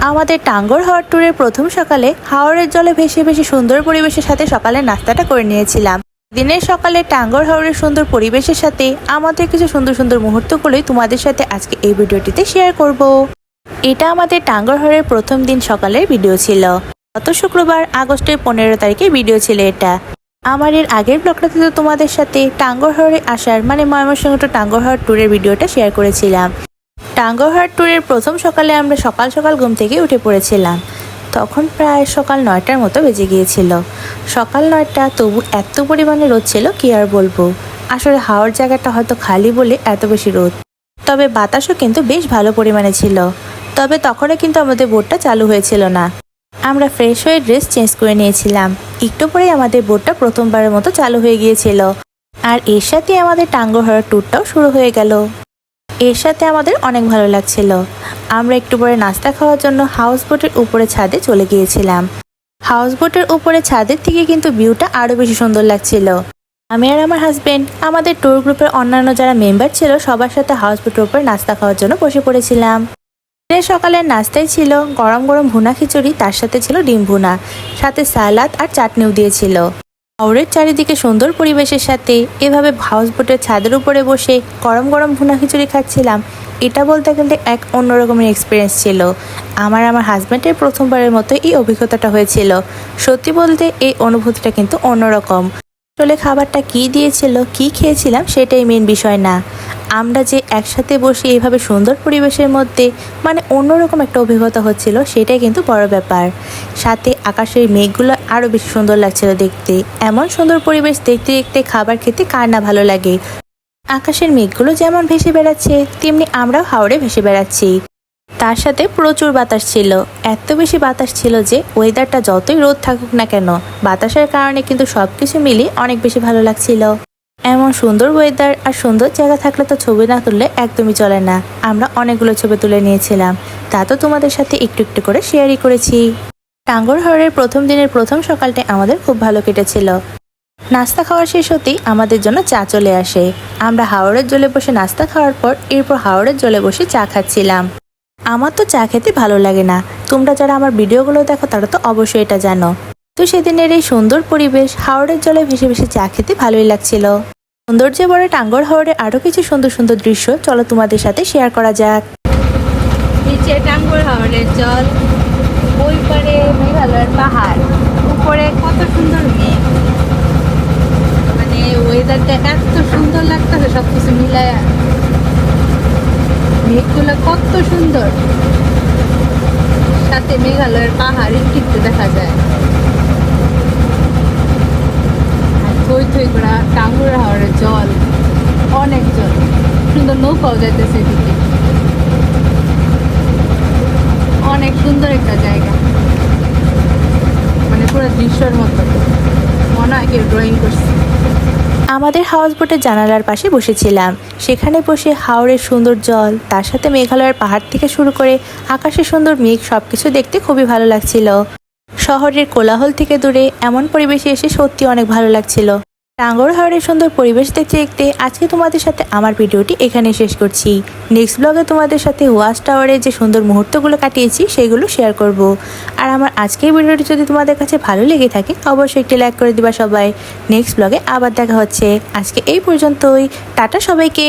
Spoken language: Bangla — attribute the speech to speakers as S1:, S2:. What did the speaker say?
S1: আমাদের টাঙ্গর হাওয়ার ট্যুরের প্রথম সকালে হাওরের জলে ভেসে ভেসে সুন্দর পরিবেশের সাথে সকালে নাস্তাটা করে নিয়েছিলাম। দিনের সকালে টাঙ্গর হাওরের সুন্দর পরিবেশের সাথে আমাদের কিছু সুন্দর সুন্দর মুহূর্তগুলোই তোমাদের সাথে আজকে এই ভিডিওটিতে শেয়ার করব। এটা আমাদের টাঙ্গর হাওরের প্রথম দিন সকালের ভিডিও ছিল। গত শুক্রবার আগস্টের পনেরো তারিখে ভিডিও ছিল এটা। আমার এর আগের ব্লগটাতে তো তোমাদের সাথে টাঙ্গর হাওরে আসার মানে ময়মনসিংহ টু টাঙ্গর হাওর ট্যুরের ভিডিওটা শেয়ার করেছিলাম। টাঙ্গরহাট ট্যুরের প্রথম সকালে আমরা সকাল সকাল ঘুম থেকে উঠে পড়েছিলাম। তখন প্রায় সকাল নয়টার মতো বেজে গিয়েছিল। সকাল নয়টা তবু এত পরিমাণে রোদ ছিল, কি আর বলব? আসলে হাওয়ার জায়গাটা হয়তো খালি বলে এত বেশি রোদ। তবে বাতাসও কিন্তু বেশ ভালো পরিমাণে ছিল। তবে তখনও কিন্তু আমাদের বোটটা চালু হয়েছিল না। আমরা ফ্রেশ হয়ে ড্রেস চেঞ্জ করে নিয়েছিলাম। একটু পরেই আমাদের বোটটা প্রথমবারের মতো চালু হয়ে গিয়েছিল। আর এর সাথে আমাদের টাঙ্গরহাট ট্যুরটাও শুরু হয়ে গেল। এর সাথে আমাদের অনেক ভালো লাগছিল। আমরা একটু পরে নাস্তা খাওয়ার জন্য হাউস বোটের উপরে ছাদে চলে গিয়েছিলাম। হাউস বোটের উপরে ছাদের থেকে কিন্তু ভিউটা আরও বেশি সুন্দর লাগছিল। আমি আর আমার হাজবেন্ড আমাদের ট্যুর গ্রুপের অন্যান্য যারা মেম্বার ছিল, সবার সাথে হাউস বোটের উপরে নাস্তা খাওয়ার জন্য বসে পড়েছিলাম। সকালের নাস্তায় ছিল, গরম গরম ভুনা খিচুড়ি, তার সাথে ছিল ডিম ভুনা, সাথে সালাদ আর চাটনিও দিয়েছিল। হাওড়ের চারিদিকে সুন্দর পরিবেশের সাথে এভাবে হাউস বোটের ছাদের উপরে বসে গরম গরম ভুনা খিচুড়ি খাচ্ছিলাম। এটা বলতে গেলে এক অন্যরকমের এক্সপিরিয়েন্স ছিল। আমার আমার হাজব্যান্ডের প্রথমবারের মতো এই অভিজ্ঞতাটা হয়েছিল। সত্যি বলতে এই অনুভূতিটা কিন্তু অন্যরকম। আসলে খাবারটা কি দিয়েছিল, কি খেয়েছিলাম সেটাই মেন বিষয় না। আমরা যে একসাথে বসে এইভাবে সুন্দর পরিবেশের মধ্যে মানে অন্যরকম একটা অভিজ্ঞতা হচ্ছিল, সেটাই কিন্তু বড় ব্যাপার। সাথে আকাশের মেঘগুলো আরও বেশি সুন্দর লাগছিল দেখতে। এমন সুন্দর পরিবেশ দেখতে দেখতে খাবার খেতে কার না ভালো লাগে। আকাশের মেঘগুলো যেমন ভেসে বেড়াচ্ছে, তেমনি আমরাও হাওড়ে ভেসে বেড়াচ্ছি। তার সাথে প্রচুর বাতাস ছিল। এত বেশি বাতাস ছিল যে ওয়েদারটা যতই রোদ থাকুক না কেন, বাতাসের কারণে কিন্তু সব কিছু মিলিয়ে অনেক বেশি ভালো লাগছিল। এমন সুন্দর ওয়েদার আর সুন্দর জায়গা থাকলে তো ছবি না তুললে একদমই চলে না। আমরা অনেকগুলো ছবি তুলে নিয়েছিলাম। তা তো তোমাদের সাথে একটু একটু করে শেয়ারই করেছি। টাঙ্গর হাওড়ের প্রথম দিনের প্রথম সকালটা আমাদের খুব ভালো কেটেছিল। নাস্তা খাওয়া শেষ হতেই আমাদের জন্য চা চলে আসে। আমরা হাওড়ের জলে বসে নাস্তা খাওয়ার পর এরপর হাওড়ের জলে বসে চা খাচ্ছিলাম। আমার তো চা খেতে ভালো লাগে না। তোমরা যারা আমার ভিডিওগুলো দেখো তারা তো অবশ্যই এটা জানো। তো সেদিনের এই সুন্দর পরিবেশ, হাওড়ের জলে ভেসে ভেসে চা খেতে ভালোই লাগছিল। সৌন্দর্যে বড় টাঙ্গর হাওড়ে আরও কিছু সুন্দর সুন্দর দৃশ্য চলো তোমাদের সাথে শেয়ার করা যাক।
S2: নিচে টাঙ্গুর হাওড়ের জল, ওই পারে পাহাড়, উপরে কত সুন্দর মেঘ। মানে ওয়েদারটা এত সুন্দর লাগতেছে সব কিছু মিলায়। মেঘগুলো কত সুন্দর। সাথে মেঘালয়ের পাহাড় একটু দেখা যায়। থই থই টাঙ্গুর হাওড়ের জল, অনেক জল, সুন্দর নৌকাও যাইতেছে এদিকে। অনেক সুন্দর একটা জায়গা। মানে পুরো দৃশ্যের মতো। মনে হয় কেউ ড্রয়িং করছে।
S1: আমাদের হাউস বোটের জানালার পাশে বসেছিলাম। সেখানে বসে হাওড়ের সুন্দর জল, তার সাথে মেঘালয়ের পাহাড় থেকে শুরু করে আকাশের সুন্দর মেঘ সব কিছু দেখতে খুবই ভালো লাগছিল। শহরের কোলাহল থেকে দূরে এমন পরিবেশে এসে সত্যি অনেক ভালো লাগছিল। টাঙ্গর হাওড়ের সুন্দর পরিবেশ দেখতে দেখতে আজকে তোমাদের সাথে আমার ভিডিওটি এখানে শেষ করছি। নেক্সট ব্লগে তোমাদের সাথে ওয়াচ টাওয়ারে যে সুন্দর মুহূর্তগুলো কাটিয়েছি, সেগুলো শেয়ার করব। আর আমার আজকের ভিডিওটি যদি তোমাদের কাছে ভালো লেগে থাকে, অবশ্যই একটি লাইক করে দিবা সবাই। নেক্সট ব্লগে আবার দেখা হচ্ছে। আজকে এই পর্যন্তই। টাটা সবাইকে।